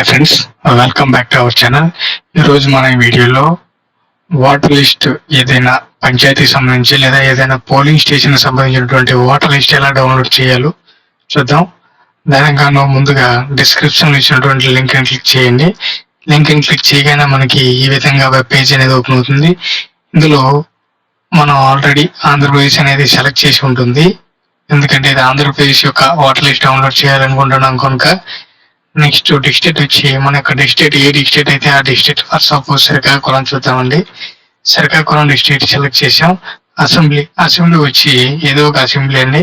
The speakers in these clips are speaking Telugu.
Hi friends welcome back to our channel ఈరోజు మన ఈ వీడియోలో వాటర్ లిస్ట్ ఏదైనా పంచాయతీ సంబంధించి లేదా ఏదైనా పోలింగ్ స్టేషన్ సంబంధించినటువంటి వాటర్ లిస్ట్ ఎలా డౌన్లోడ్ చేయాలో చూద్దాం. దానికన్నా ముందుగా డిస్క్రిప్షన్ ఇచ్చినటువంటి లింక్ని క్లిక్ చేయండి. లింక్ని క్లిక్ చేయగానే మనకి ఈ విధంగా వెబ్ పేజ్ అనేది ఓపెన్ అవుతుంది. ఇందులో మనం ఆల్రెడీ ఆంధ్రప్రదేశ్ అనేది సెలెక్ట్ చేసి ఉంటుంది. ఎందుకంటే ఇది ఆంధ్రప్రదేశ్ యొక్క వాటర్ లిస్ట్ డౌన్లోడ్ చేయాలనుకుంటున్నాం కనుక నెక్స్ట్ డిస్ట్రిక్ట్ వచ్చి మన యొక్క డిస్ట్రిక్ట్ ఏ డిస్ట్రిక్ట్ అయితే ఆ డిస్ట్రిక్ట్ ఫర్ సపోజ్ శ్రీకాకుళం చూద్దామండి. శ్రీకాకుళం డిస్ట్రిక్ట్ సెలెక్ట్ చేసాం అసెంబ్లీ అసెంబ్లీ వచ్చి ఏదో ఒక అసెంబ్లీ అండి.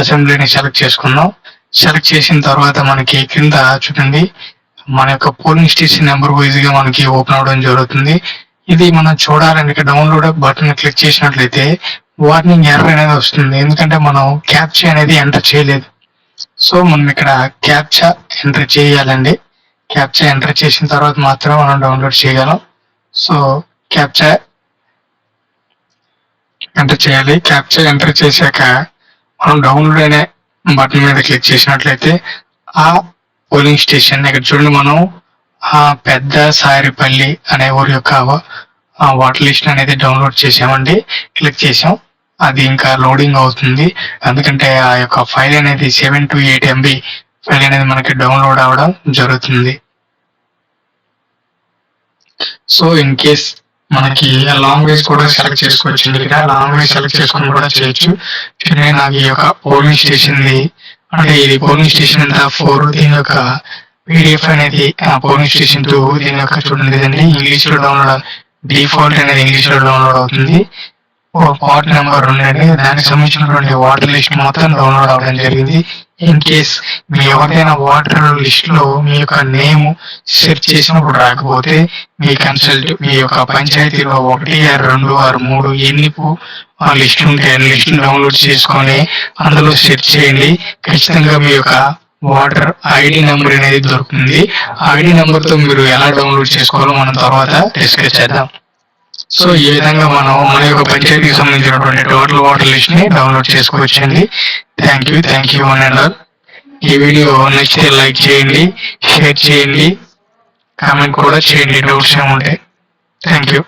అసెంబ్లీని సెలెక్ట్ చేసుకున్నాం. సెలెక్ట్ చేసిన తర్వాత మనకి కింద చూడండి. మన యొక్క పోలింగ్ స్టేషన్ నెంబర్ వైజ్గా మనకి ఓపెన్ అవడం జరుగుతుంది. ఇది మనం చూడాలంటే ఇక్కడ డౌన్లోడ్ బటన్ క్లిక్ చేసినట్లయితే వార్నింగ్ ఎర్ర అనేది వస్తుంది. ఎందుకంటే మనం క్యాప్చర్ అనేది ఎంటర్ చేయలేదు. సో మనం ఇక్కడ క్యాప్చా ఎంటర్ చేయాలండి. క్యాప్చా ఎంటర్ చేసిన తర్వాత మాత్రమే మనం డౌన్లోడ్ చేయగలం. సో క్యాప్చా ఎంటర్ చేయాలి. క్యాప్చా ఎంటర్ చేశాక మనం డౌన్లోడ్ అనే బటన్ మీద క్లిక్ చేసినట్లయితే ఆ పోలింగ్ స్టేషన్ ఇక్కడ చూడండి మనం. ఆ పెద్ద సారిపల్లి అనే ఊరి యొక్క వాటర్ లిస్ట్ అనేది డౌన్లోడ్ చేసామండి క్లిక్ చేసాం అది ఇంకా లోడింగ్ అవుతుంది. ఎందుకంటే ఆ యొక్క ఫైల్ అనేది seven to eight MB file అనేది మనకి డౌన్లోడ్ అవ్వడం జరుగుతుంది. సో ఇన్ కేస్ మనకి లాంగ్వేజ్ కూడా సెలెక్ట్ చేసుకోవచ్చు. ఇక్కడ లాంగ్వేజ్ సెలెక్ట్ చేసుకుని కూడా చేయొచ్చు. కానీ నాకు ఈ యొక్క పోలింగ్ స్టేషన్ అంటే ఇది పోలింగ్ స్టేషన్ అంతా ఫోర్ దీని యొక్క పీడిఎఫ్ అనేది పోలింగ్ స్టేషన్ టూ దీని యొక్క చూడండి అండి ఇంగ్లీష్లో డౌన్లోడ్ డిఫాల్ట్ అనేది ఇంగ్లీష్లో డౌన్లోడ్ అవుతుంది. పార్ట్ నెంబర్ ఉండండి దానికి సంబంధించినటువంటి వాటర్ లిస్ట్ మొత్తం డౌన్లోడ్ అవ్వడం జరిగింది. ఇన్ కేస్ మీ ఎవరిదైనా వాటర్ లిస్ట్లో మీ యొక్క నేమ్ సెర్చ్ చేసినప్పుడు రాకపోతే మీ కన్సల్ట్ మీ యొక్క పంచాయతీలో ఒకటి ఆరు రెండు ఆరు మూడు ఎన్ని లిస్ట్ ఉంటే లిస్ట్ డౌన్లోడ్ చేసుకొని అందులో సెర్చ్ చేయండి. ఖచ్చితంగా మీ యొక్క వాటర్ ఐడి నెంబర్ అనేది దొరుకుతుంది. ఐడి నెంబర్తో మీరు ఎలా డౌన్లోడ్ చేసుకోవాలో మనం తర్వాత డిస్కస్ చేద్దాం. సో ఈ విధంగా మనం మన యొక్క పంచాయతీకి సంబంధించినటువంటి టోటల్ వాటర్ లిస్ట్ని డౌన్లోడ్ చేసుకోవచ్చండి. Thank you thank you one and all ఈ వీడియో నచ్చితే లైక్ చేయండి షేర్ చేయండి కామెంట్ కూడా చేయండి డౌట్స్ ఏముంటాయి థ్యాంక్ యూ